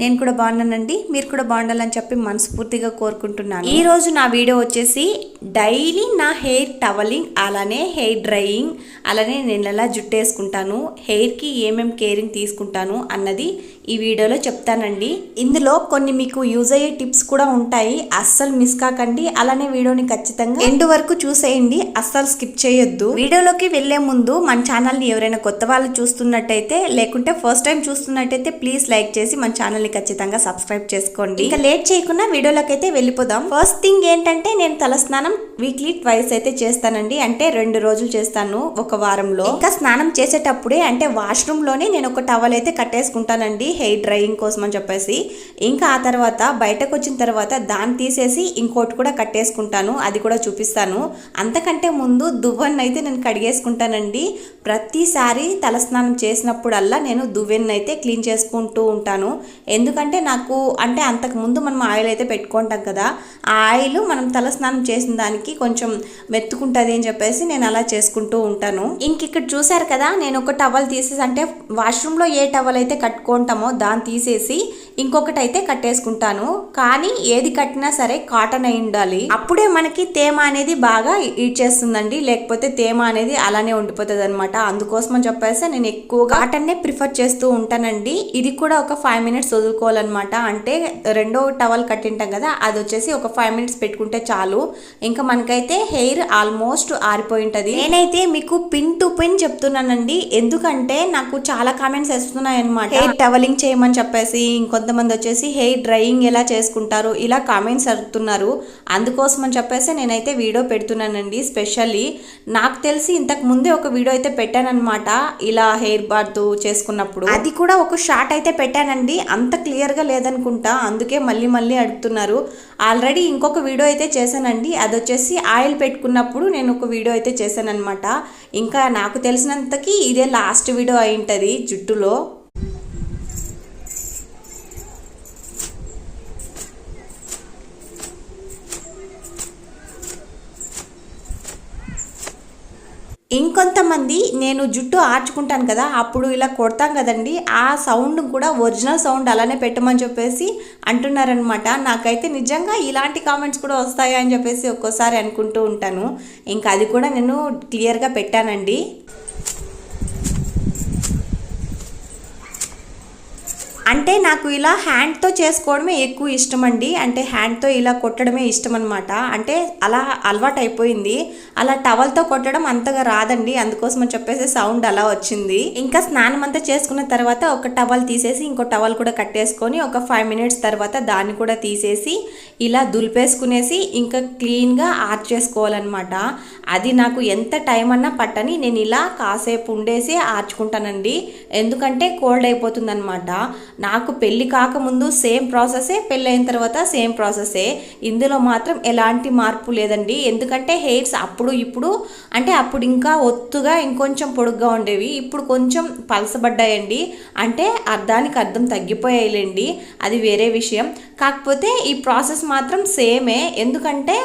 నేను కూడా బాగున్నానండి. మీరు కూడా బాగుండాలని చెప్పి మనస్ఫూర్తిగా కోరుకుంటున్నాను. ఈ రోజు నా వీడియో వచ్చేసి డైలీ నా హెయిర్ టవలింగ్ అలానే హెయిర్ డ్రైయింగ్ అలానే నేను ఎలా జుట్టు వేసుకుంటాను హెయిర్కి ఏమేం కేరింగ్ తీసుకుంటాను అన్నది ఈ వీడియోలో చెప్తానండి. ఇందులో కొన్ని మీకు యూజ్ అయ్యే టిప్స్ కూడా ఉంటాయి. అస్సలు మిస్ కాకండి. అలానే వీడియోని ఖచ్చితంగా ఎండ్ వరకు చూసేయండి. అస్సలు స్కిప్ చేయొద్దు. వీడియోలోకి వెళ్ళే ముందు మన ఛానల్ని ఎవరైనా కొత్త వాళ్ళు చూస్తున్నట్టయితే లేకుంటే ఫస్ట్ టైం చూస్తున్నట్టయితే ప్లీజ్ లైక్ చేసి మన ఛానల్ ఛానల్ని ఖచ్చితంగా సబ్స్క్రైబ్ చేసుకోండి. ఇంకా లేట్ చేయకుండా వీడియోలోకి అయితే వెళ్ళిపోదాం. ఫస్ట్ థింగ్ ఏంటంటే నేను తలస్నానం వీక్లీ ట్వైస్ అయితే చేస్తానండి. అంటే రెండు రోజులు చేస్తాను ఒక వారంలో. ఇంకా స్నానం చేసేటప్పుడే అంటే వాష్రూమ్లోనే నేను ఒక టవల్ అయితే కట్టేసుకుంటానండి. హెయిర్ డ్రైయింగ్ కోసం అని చెప్పేసి. ఇంకా ఆ తర్వాత బయటకు వచ్చిన తర్వాత దాన్ని తీసేసి ఇంకోటి కూడా కట్టేసుకుంటాను. అది కూడా చూపిస్తాను. అంతకంటే ముందు దువ్వెన్ అయితే నేను కడిగేసుకుంటానండి. ప్రతిసారి తలస్నానం చేసినప్పుడల్లా నేను దువ్వెన్ అయితే క్లీన్ చేసుకుంటూ ఉంటాను. ఎందుకంటే నాకు అంటే అంతకు ముందు మనం ఆయిల్ అయితే పెట్టుకుంటాం కదా ఆ ఆయిల్ మనం తలస్నానం చేసిన దానికి కొంచెం మెత్తుకుంటుంది అని చెప్పేసి నేను అలా చేసుకుంటూ ఉంటాను. ఇంక ఇక్కడ చూసారు కదా నేను ఒక టవల్ తీసేసి అంటే వాష్రూమ్లో ఏ టవల్ అయితే కట్టుకుంటామో దాన్ని తీసేసి ఇంకొకటి అయితే కట్టేసుకుంటాను. కానీ ఏది కట్టినా సరే కాటన్ అయి ఉండాలి. అప్పుడే మనకి తేమ అనేది బాగా ఇచ్చేస్తుందండి లేకపోతే తేమ అనేది అలానే ఉండిపోతుంది అనమాట అందుకోసం అని చెప్పేసి నేను ఎక్కువగా కాటన్నే ప్రిఫర్ చేస్తూ ఉంటానండి. ఇది కూడా ఒక ఫైవ్ మినిట్స్ వదులుకోవాలన్నమాట అంటే రెండో టవల్ కట్టింటాం కదా అది వచ్చేసి ఒక ఫైవ్ మినిట్స్ పెట్టుకుంటే చాలు. ఇంకా మనకైతే హెయిర్ ఆల్మోస్ట్ ఆరిపోయి ఉంటది నేనైతే మీకు పిన్ టు పిన్ చెప్తున్నానండి. ఎందుకంటే నాకు చాలా కామెంట్స్ వస్తున్నాయి అనమాట హెయిర్ టవలింగ్ చేయమని చెప్పేసి ఇంకొంతమంది వచ్చేసి హెయిర్ డ్రైయింగ్ ఎలా చేసుకుంటారు ఇలా కామెంట్స్ అడుగుతున్నారు. అందుకోసం అని చెప్పేసి నేనైతే వీడియో పెడుతున్నానండి స్పెషల్లీ. నాకు తెలిసి ఇంతకు ముందే ఒక వీడియో అయితే పెట్టానన్నమాట ఇలా హెయిర్ బాత్ చేసుకున్నప్పుడు. అది కూడా ఒక షార్ట్ అయితే పెట్టానండి. అంత అంత క్లియర్గా లేదనుకుంటా అందుకే మళ్ళీ మళ్ళీ అడుగుతున్నారు. ఆల్రెడీ ఇంకొక వీడియో అయితే చేశానండి. అది వచ్చేసి ఆయిల్ పెట్టుకున్నప్పుడు నేను ఒక వీడియో అయితే చేశానన్నమాట. ఇంకా నాకు తెలిసినంతకి ఇదే లాస్ట్ వీడియో అయి ఉంటుంది జుట్టులో. ఇంకొంతమంది నేను జుట్టు ఆర్చుకుంటాను కదా అప్పుడు ఇలా కొడతాం కదండి. ఆ సౌండ్ కూడా ఒరిజినల్ సౌండ్ అలానే పెట్టమని చెప్పేసి అంటున్నారనమాట నాకైతే నిజంగా ఇలాంటి కామెంట్స్ కూడా వస్తాయా అని చెప్పేసి ఒక్కోసారి అనుకుంటూ ఉంటాను. ఇంకా అది కూడా నేను క్లియర్గా పెట్టానండి. అంటే నాకు ఇలా హ్యాండ్తో చేసుకోవడమే ఎక్కువ ఇష్టం అండి అంటే హ్యాండ్తో ఇలా కొట్టడమే ఇష్టం అనమాట అంటే అలా అలవాటు అయిపోయింది అలా టవల్తో కొట్టడం అంతగా రాదండి. అందుకోసం అని చెప్పేసి సౌండ్ అలా వచ్చింది. ఇంకా స్నానం అంతా చేసుకున్న తర్వాత ఒక టవల్ తీసేసి ఇంకో టవల్ కూడా కట్టేసుకొని ఒక ఫైవ్ మినిట్స్ తర్వాత దాన్ని కూడా తీసేసి ఇలా దులిపేసుకునేసి ఇంకా క్లీన్గా ఆర్చ్ చేసుకోవాలన్నమాట. అది నాకు ఎంత టైం అన్నా పట్టని నేను ఇలా కాసేపు ఉండేసి ఆర్చుకుంటానండి. ఎందుకంటే కోల్డ్ అయిపోతుందన్నమాట. నాకు పెళ్ళి కాకముందు సేమ్ ప్రాసెసే పెళ్ళైన తర్వాత సేమ్ ప్రాసెసే. ఇందులో మాత్రం ఎలాంటి మార్పు లేదండి. ఎందుకంటే హెయిర్స్ అప్పుడు ఇప్పుడు అంటే అప్పుడు ఇంకా ఒత్తుగా ఇంకొంచెం పొడుగ్గా ఉండేవి. ఇప్పుడు కొంచెం పలసబడ్డాయండి. అంటే అర్థానికి అర్థం తగ్గిపోయాయిలేండి. అది వేరే విషయం. కాకపోతే ఈ ప్రాసెస్ మాత్రం సేమే. ఎందుకంటే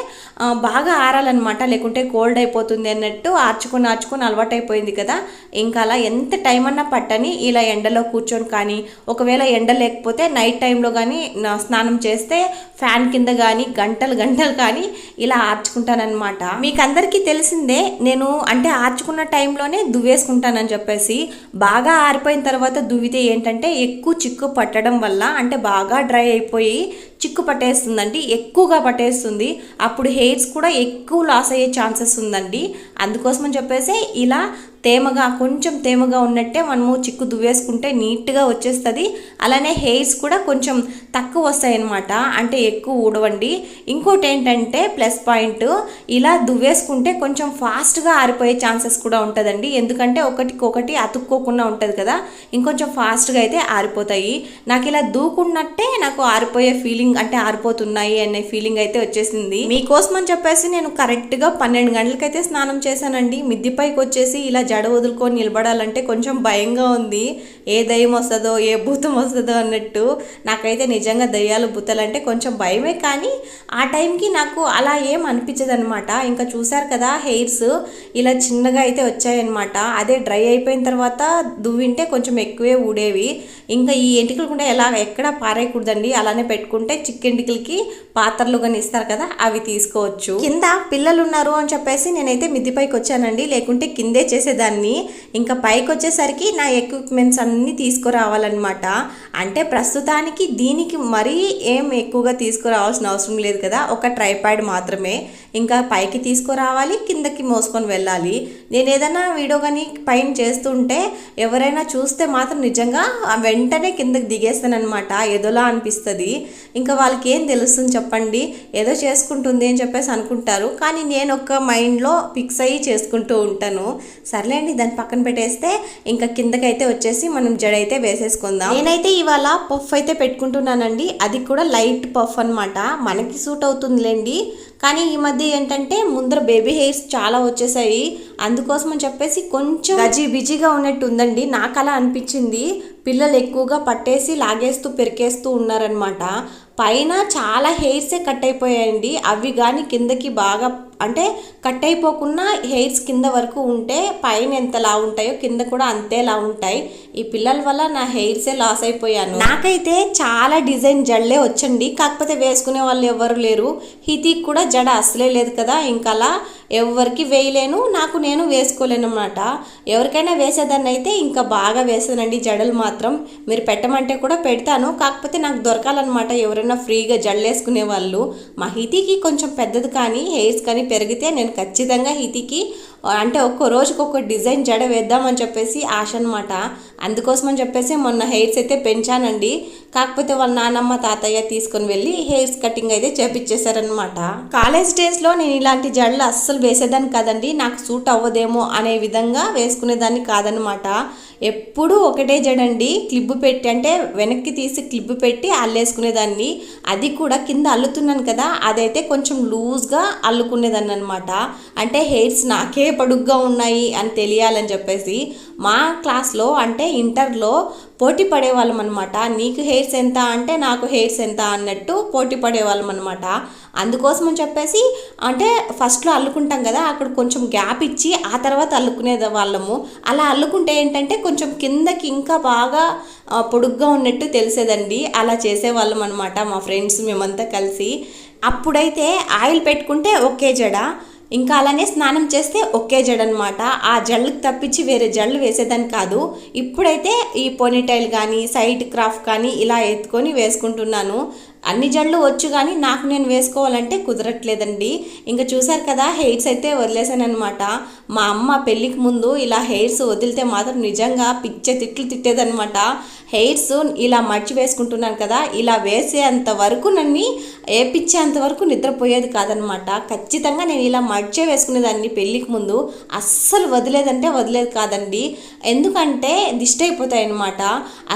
బాగా ఆరాలన్నమాట. లేకుంటే కోల్డ్ అయిపోతుంది అన్నట్టు ఆర్చుకొని ఆర్చుకొని అలవాటు అయిపోయింది కదా. ఇంకా అలా ఎంత టైం అన్నా పట్టని ఇలా ఎండలో కూర్చొని కానీ ఒకవేళ ఎండ లేకపోతే నైట్ టైంలో కానీ స్నానం చేస్తే ఫ్యాన్ కింద కానీ గంటలు గంటలు కానీ ఇలా ఆర్చుకుంటానమాట మీకు అందరికీ తెలిసిందే నేను అంటే ఆర్చుకున్న టైంలోనే దువ్వేసుకుంటానని చెప్పేసి బాగా ఆరిపోయిన తర్వాత దువ్వితే ఏంటంటే ఎక్కువ చిక్కు పట్టడం వల్ల అంటే బాగా డ్రై అయిపోయి చిక్కు పట్టేస్తుందండి ఎక్కువగా పట్టేస్తుంది. అప్పుడు హెయిర్స్ కూడా ఎక్కువ లాస్ అయ్యే ఛాన్సెస్ ఉందండి. అందుకోసమని చెప్పేసి ఇలా తేమగా కొంచెం తేమగా ఉన్నట్టే మనము చిక్కు దువ్వేసుకుంటే నీట్గా వచ్చేస్తుంది. అలానే హెయిర్స్ కూడా కొంచెం తక్కువ వస్తాయన్నమాట అంటే ఎక్కువ ఊడవండి. ఇంకోటి ఏంటంటే ప్లస్ పాయింట్ ఇలా దువ్వేసుకుంటే కొంచెం ఫాస్ట్గా ఆరిపోయే ఛాన్సెస్ కూడా ఉంటుందండి. ఎందుకంటే ఒకటికొకటి అతుక్కోకుండా ఉంటుంది కదా ఇంకొంచెం ఫాస్ట్గా అయితే ఆరిపోతాయి. నాకు ఇలా దూకున్నట్టే నాకు ఆరిపోయే ఫీలింగ్ అంటే ఆరిపోతున్నాయి అనే ఫీలింగ్ అయితే వచ్చేసింది. మీకోసం అని చెప్పేసి నేను కరెక్ట్గా పన్నెండు గంటలకైతే స్నానం చేశానండి. మిద్దిపైకి వచ్చేసి ఇలా జడ వదులుకొని నిలబడాలంటే కొంచెం భయంగా ఉంది. ఏ దయ్యం వస్తుందో ఏ భూతం వస్తుందో అన్నట్టు నాకైతే నిజంగా దయ్యాలు భూతాలు అంటే కొంచెం భయమే కానీ ఆ టైంకి నాకు అలా ఏం అనిపించదు అనమాట ఇంకా చూసారు కదా హెయిర్స్ ఇలా చిన్నగా అయితే వచ్చాయన్నమాట. అదే డ్రై అయిపోయిన తర్వాత దువ్వింటే కొంచెం ఎక్కువే ఊడేవి. ఇంకా ఈ ఎంటికలు కూడా ఎలా ఎక్కడ పారేయకూడదండి? అలానే పెట్టుకుంటే చిక్కెంటికలకి పాత్రలు కానీ ఇస్తారు కదా అవి తీసుకోవచ్చు. కింద పిల్లలు ఉన్నారు అని చెప్పేసి నేనైతే మిద్దిపైకి వచ్చానండి. లేకుంటే కిందే చేసేదాన్ని. ఇంకా పైకి వచ్చేసరికి నా ఎక్విప్మెంట్స్ అన్నీ తీసుకురావాలన్నమాట. అంటే ప్రస్తుతానికి దీనికి మరీ ఏం ఎక్కువగా తీసుకురావాల్సిన అవసరం లేదు కదా. ఒక ట్రైపాడ్ మాత్రమే. ఇంకా పైకి తీసుకురావాలి కిందకి మోసుకొని వెళ్ళాలి. నేను ఏదైనా వీడియో కానీ పైన చేస్తుంటే ఎవరైనా చూస్తే మాత్రం నిజంగా వెంటనే కిందకి దిగేస్తానమాట ఏదోలా అనిపిస్తుంది. ఇంకా వాళ్ళకి ఏం తెలుస్తుంది చెప్పండి. ఏదో చేసుకుంటుంది అని చెప్పేసి అనుకుంటారు. కానీ నేను ఒక మైండ్లో ఫిక్స్ అయ్యి చేసుకుంటూ ఉంటాను. సర్లేండి దాన్ని పక్కన పెట్టేస్తే ఇంకా కిందకైతే వచ్చేసి మనం జడ అయితే వేసేసుకుందాం. నేనైతే ఇవాళ పఫ్ అయితే పెట్టుకుంటున్నానండి. అది కూడా లైట్ పఫ్ అన్నమాట. మనకి సూట్ అవుతుందిలేండి. కానీ ఈ మధ్య ఏంటంటే ముందర బేబీ హెయిర్స్ చాలా వచ్చేసాయి. అందుకోసం అని చెప్పేసి కొంచెం గజీ బిజీగా ఉన్నట్టు ఉందండి. నాకు అలా అనిపించింది. పిల్లలు ఎక్కువగా పట్టేసి లాగేస్తూ పెరికేస్తూ ఉన్నారనమాట పైన చాలా హెయిర్సే కట్ అయిపోయాయండి. అవి కానీ కిందకి బాగా అంటే కట్ అయిపోకుండా హెయిర్స్ కింద వరకు ఉంటే పైన ఎంత లా ఉంటాయో కింద కూడా అంతేలా ఉంటాయి. ఈ పిల్లల వల్ల నా హెయిర్సే లాస్ అయిపోయాను. నాకైతే చాలా డిజైన్ జడలే వచ్చండి. కాకపోతే వేసుకునే వాళ్ళు ఎవరు లేరు. హితికి కూడా జడ అసలే లేదు కదా. ఇంకా అలా ఎవరికి వేయలేను నాకు నేను వేసుకోలేను అనమాట ఎవరికైనా వేసేదాన్ని అయితే ఇంకా బాగా వేసానండి జడలు మాత్రం మీరు పెట్టమంటే కూడా పెడతాను. కాకపోతే నాకు దొరకాలన్నమాట ఎవరైనా ఫ్రీగా జడలు వేసుకునే వాళ్ళు మా హితికి కొంచెం పెద్దది కానీ హెయిర్స్ కానీ పెరిగితే నేను ఖచ్చితంగా హితికి అంటే ఒక్కో రోజుకి ఒక్క డిజైన్ జడ వేద్దామని చెప్పేసి ఆశ అనమాట అందుకోసమని చెప్పేసి మొన్న హెయిర్స్ అయితే పెంచానండి. కాకపోతే వాళ్ళ నానమ్మ తాతయ్య తీసుకొని వెళ్ళి హెయిర్స్ కటింగ్ అయితే చేపించేశారనమాట కాలేజ్ డేస్లో నేను ఇలాంటి జడలు అస్సలు వేసేదాన్ని కాదండి. నాకు సూట్ అవ్వదేమో అనే విధంగా వేసుకునేదాన్ని కాదనమాట. ఎప్పుడూ ఒకటే జడండి. క్లిబ్బు పెట్టి అంటే వెనక్కి తీసి క్లిబ్బు పెట్టి అల్లేసుకునేదాన్ని. అది కూడా కింద అల్లుతున్నాను కదా అదైతే కొంచెం లూజ్గా అల్లుకునేదాన్ని అనమాట అంటే హెయిర్స్ నాకే పొడుగ్గా ఉన్నాయి అని తెలియాలని చెప్పేసి మా క్లాస్లో అంటే ఇంటర్లో పోటీ పడేవాళ్ళం అనమాట నీకు హెయిర్స్ ఎంత అంటే నాకు హెయిర్స్ ఎంత అన్నట్టు పోటీ పడేవాళ్ళం అనమాట అందుకోసం అని చెప్పేసి అంటే ఫస్ట్లో అల్లుకుంటాం కదా అక్కడ కొంచెం గ్యాప్ ఇచ్చి ఆ తర్వాత అల్లుకునే వాళ్ళము. అలా అల్లుకుంటే ఏంటంటే కొంచెం కిందకి ఇంకా బాగా పొడుగ్గా ఉన్నట్టు తెలిసేదండి. అలా చేసేవాళ్ళం అనమాట మా ఫ్రెండ్స్ మేమంతా కలిసి. అప్పుడైతే ఆయిల్ పెట్టుకుంటే ఒకే జడ. ఇంకా అలానే స్నానం చేస్తే ఒకే జడ అనమాట ఆ జళ్ళకి తప్పించి వేరే జళ్ళు వేసేదాన్ని కాదు. ఇప్పుడైతే ఈ పోనీటైల్ కానీ సైడ్ క్రాఫ్ట్ కానీ ఇలా ఎత్తుకొని వేసుకుంటున్నాను. అన్ని జళ్ళు వచ్చు కానీ నాకు నేను వేసుకోవాలంటే కుదరట్లేదండి. ఇంకా చూసారు కదా హెయిర్స్ అయితే వదిలేసాను అనమాట మా అమ్మ పెళ్ళికి ముందు ఇలా హెయిర్స్ వదిలితే మాత్రం నిజంగా పిచ్చే తిట్లు తిట్టేదనమాట హెయిర్స్ ఇలా మడిచి వేసుకుంటున్నాను కదా ఇలా వేసేంత వరకు నన్ను ఏపిచ్చేంత వరకు నిద్రపోయేది కాదనమాట. ఖచ్చితంగా నేను ఇలా మడిచే వేసుకునేదాన్ని పెళ్ళికి ముందు. అస్సలు వదిలేదంటే వదిలేదు కాదండి. ఎందుకంటే దిష్టి అయిపోతాయి అనమాట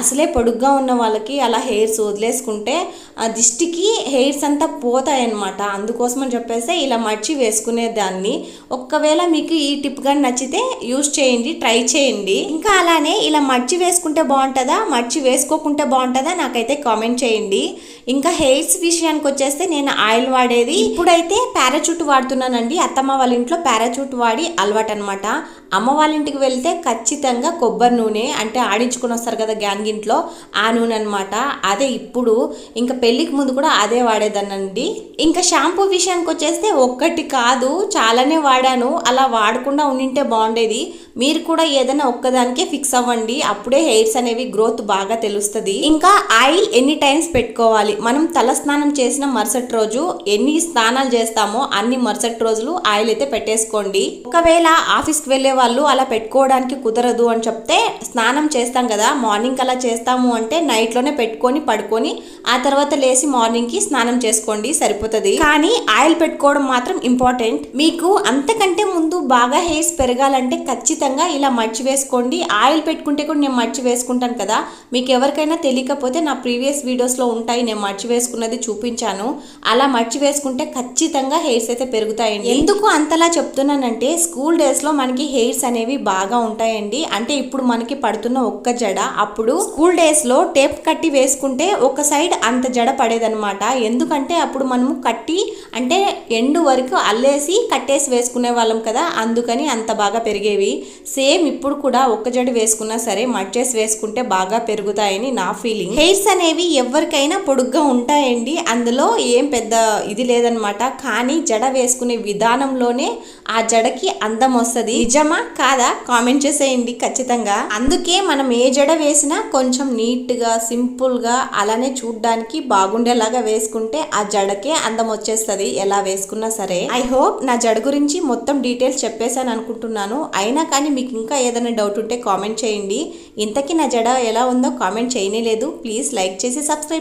అసలే పొడుగ్గా ఉన్న వాళ్ళకి అలా హెయిర్స్ వదిలేసుకుంటే ఆ దిష్టికి హెయిర్స్ అంతా పోతాయి అనమాట అందుకోసం అని చెప్పేసి ఇలా మడిచి వేసుకునేదాన్ని. ఒక్కవేళ మీకు ఈ టిప్ కానీ నచ్చితే యూజ్ చేయండి ట్రై చేయండి. ఇంకా అలానే ఇలా మడిచి వేసుకుంటే బాగుంటుందా? మడిచి వేసుకోకుంటే బాగుంటుందా నాకైతే కామెంట్ చేయండి. ఇంకా హెయిర్స్ విషయానికి వచ్చేస్తే నేను ఆయిల్ వాడేది. ఇప్పుడైతే పారాచూట్ వాడుతున్నానండి. అత్తమ్మ వాళ్ళ ఇంట్లో పారాచూట్ వాడి అలవాటు అనమాట అమ్మ వాళ్ళ ఇంటికి వెళ్తే ఖచ్చితంగా కొబ్బరి నూనె అంటే ఆడించుకుని వస్తారు కదా గ్యాంగింట్లో ఆ నూనె అనమాట అదే ఇప్పుడు ఇంకా పెళ్ళికి ముందు కూడా అదే వాడేదానండి ఇంకా షాంపూ విషయానికి వచ్చేస్తే ఒక్కటి కాదు చాలానే వాడాను. అలా వాడకుండా ఉండింటే బాగుండేది. మీరు కూడా ఏదైనా ఒక్కదానికే ఫిక్స్ అవ్వండి. అప్పుడే హెయిర్స్ అనేవి గ్రోత్ బాగా తెలుస్తుంది. ఇంకా ఆయిల్ ఎన్ని టైమ్స్ పెట్టుకోవాలి? మనం తల స్నానం చేసిన మరుసటి రోజు ఎన్ని స్నానాలు చేస్తామో అన్ని మరుసటి రోజులు ఆయిల్ అయితే పెట్టేసుకోండి. ఒకవేళ ఆఫీస్కి వెళ్ళే వాళ్ళు అలా పెట్టుకోవడానికి కుదరదు అని చెప్తే స్నానం చేస్తాం కదా మార్నింగ్ అలా చేస్తాము అంటే నైట్లోనే పెట్టుకొని పడుకొని ఆ తర్వాత లేచి మార్నింగ్కి స్నానం చేసుకోండి సరిపోతుంది. కానీ ఆయిల్ పెట్టుకోవడం మాత్రం ఇంపార్టెంట్ మీకు అంతకంటే ముందు బాగా హెయిర్స్ పెరగాలంటే ఖచ్చితంగా ఇలా మర్చి వేసుకోండి. ఆయిల్ పెట్టుకుంటే కూడా నేను మర్చి వేసుకుంటాను కదా మీకు ఎవరికైనా తెలియకపోతే నా ప్రీవియస్ వీడియోస్లో ఉంటాయి నేను మర్చి వేసుకున్నది చూపించాను. అలా మర్చి వేసుకుంటే ఖచ్చితంగా హెయిర్స్ అయితే పెరుగుతాయండి. ఎందుకు అంతలా చెప్తున్నానంటే స్కూల్ డేస్లో మనకి హెయిర్ హెయిర్స్ అనేవి బాగా ఉంటాయండి. అంటే ఇప్పుడు మనకి పడుతున్న ఒక్క జడ అప్పుడు స్కూల్ డేస్లో టేప్ కట్టి వేసుకుంటే ఒక సైడ్ అంత జడ పడేదనమాట ఎందుకంటే అప్పుడు మనము కట్టి అంటే ఎండు వరకు అల్లేసి కట్టేసి వేసుకునే వాళ్ళం కదా అందుకని అంత బాగా పెరిగేవి. సేమ్ ఇప్పుడు కూడా ఒక్క జడ వేసుకున్నా సరే మడ్జెస్ వేసుకుంటే బాగా పెరుగుతాయని నా ఫీలింగ్ హెయిర్స్ అనేవి ఎవరికైనా పొడుగ్గా ఉంటాయండి. అందులో ఏం పెద్ద ఇది లేదనమాట కానీ జడ వేసుకునే విధానంలోనే ఆ జడకి అందం వస్తుంది. నిజమా కాదా? కామెంట్ చేసేయండి ఖచ్చితంగా. అందుకే మనం ఏ జడ వేసినా కొంచెం నీట్గా సింపుల్గా అలానే చూడ్డానికి బాగుండేలాగా వేసుకుంటే ఆ జడకే అందం వచ్చేస్తుంది ఎలా వేసుకున్నా సరే. ఐ హోప్ నా జడ గురించి మొత్తం డీటెయిల్స్ చెప్పేశాను అనుకుంటున్నాను. అయినా కానీ మీకు ఇంకా ఏదైనా డౌట్ ఉంటే కామెంట్ చేయండి. ఇంతకీ నా జడ ఎలా ఉందో కామెంట్ చేయనే లేదు. ప్లీజ్ లైక్ చేసి సబ్స్క్రైబ్